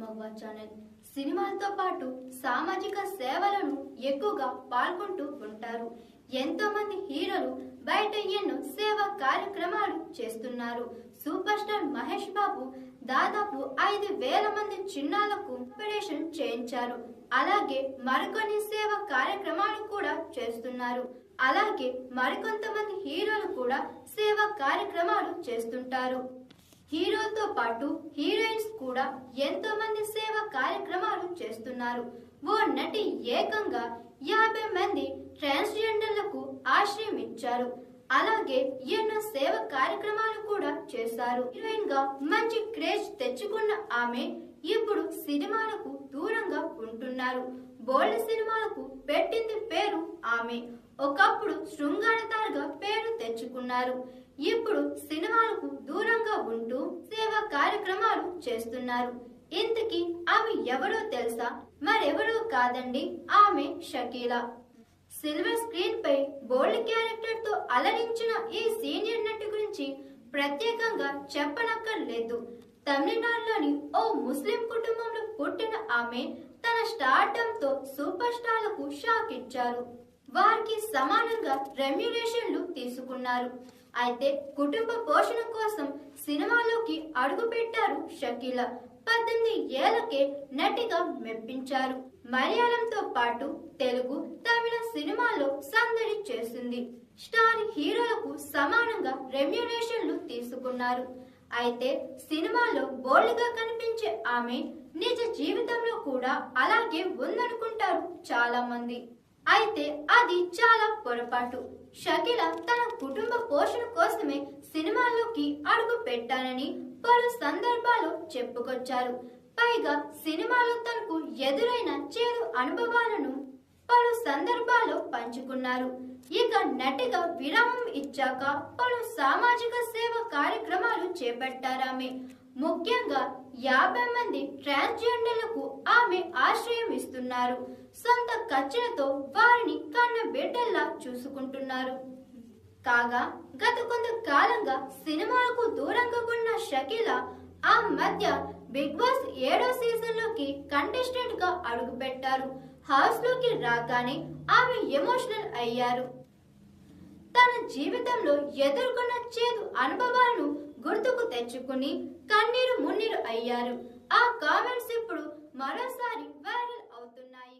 Noah channel సినిమాలతో పాటు సామాజిక సేవలను ఎక్కువగా పాల్గొంటూ ఉంటారు. ఎంతో మంది హీరోలు బయట ఎన్నో సేవా కార్యక్రమాలు చేస్తున్నారు. సూపర్ స్టార్ మహేష్ బాబు దాదాపు ఐదు వేల మంది చిన్నాలకు ఆపరేషన్ చేయించారు. అలాగే మరికొన్ని సేవ కార్యక్రమాలు కూడా చేస్తున్నారు. అలాగే మరికొంతమంది హీరోలు కూడా సేవా కార్యక్రమాలు చేస్తుంటారు. హీరోతో పాటు హీరోయిన్స్ కూడా ఎంతో మంది సేవా కార్యక్రమాలు చేస్తున్నారు. ఓ నటి ఏకంగా యాభై మంది ట్రాన్స్జెండర్లకు ఆశ్రయం ఇచ్చారు. అలాగే ఎన్నో సేవ కార్యక్రమాలు కూడా చేశారు. హీరోయిన్గా మంచి క్రేజ్ తెచ్చుకున్న ఆమె ఇప్పుడు సినిమాలకు దూరంగా ఉంటున్నారు. బోల్డ్ సినిమాలకు పెట్టింది పేరు ఆమె. ఒకప్పుడు శృంగారతారుగా పేరు తెచ్చుకున్నారు. ఇప్పుడు సినిమాలకు దూరంగా ఉంటూ సేవా కార్యక్రమాలు చేస్తున్నారు. ఇంతకీ ఆమె ఎవరో తెలుసా? మరెవరో కాదండి ఆమె షకీలా. సిల్వర్ స్క్రీన్ పై బోల్డ్ క్యారెక్టర్తో అలరించిన ఈ సీనియర్ నటి గురించి ప్రత్యేకంగా చెప్పనక్కర్లేదు. తమిళనాడులోని ఓ ముస్లిం కుటుంబంలో పుట్టిన ఆమె తన స్టార్టంతో సూపర్ స్టార్లకు షాక్ ఇచ్చారు. వారికి సమానంగా రెమ్యునేషన్లు తీసుకున్నారు. అయితే కుటుంబ పోషణ కోసం సినిమాలోకి అడుగు పెట్టారు పద్దెనిమిది ఏళ్ళకే నటిగా మెప్పించారు. మలయాళంతో పాటు తెలుగు తమిళ సినిమాలో సందడి చేసింది. స్టార్ హీరోలకు సమానంగా రెమ్యునేషన్లు తీసుకున్నారు. అయితే సినిమాలో బోల్డ్గా కనిపించే ఆమె నిజ జీవితంలో కూడా అలాగే ఉందనుకుంటారు చాలా మంది అయితే అది చాలా పొరపాటు. షకిల తన కుటుంబ పోషణ కోసమే సినిమాల్లోకి అడుగు పెట్టానని పలు సందర్భాలు చెప్పుకొచ్చారు. పైగా సినిమాలో తనకు ఎదురైన చేదు అనుభవాలను పలు సందర్భాల్లో పంచుకున్నారు. ఇక నటిగా విరామం ఇచ్చాక పలు సామాజిక సేవ కార్యక్రమాలు చేపట్టారామె. ముఖ్యంగా యాభై మంది ట్రాన్స్జెండర్లకు ఆమె ఆశ్రయం ఇస్తున్నారు. సొంత ఖర్చులతో వారిని కన్న బిడ్డల్లా చూసుకుంటున్నారు. కాగా గత కొంత కాలంగా సినిమాలకు దూరంగా ఉన్న షకీల ఆ మధ్య బిగ్ బాస్ ఏడో సీజన్లోకి కంటెస్టెంట్గా అడుగుపెట్టారు. హౌస్లోకి రాగానే ఆమె ఎమోషనల్ అయ్యారు. తన జీవితంలో ఎదుర్కొన్న చేదు అనుభవాలను గుర్తుకు తెచ్చుకుని కన్నీరు మున్నీరు అయ్యారు. ఆ కామెంట్స్ ఇప్పుడు మరోసారి వైరల్ అవుతున్నాయి.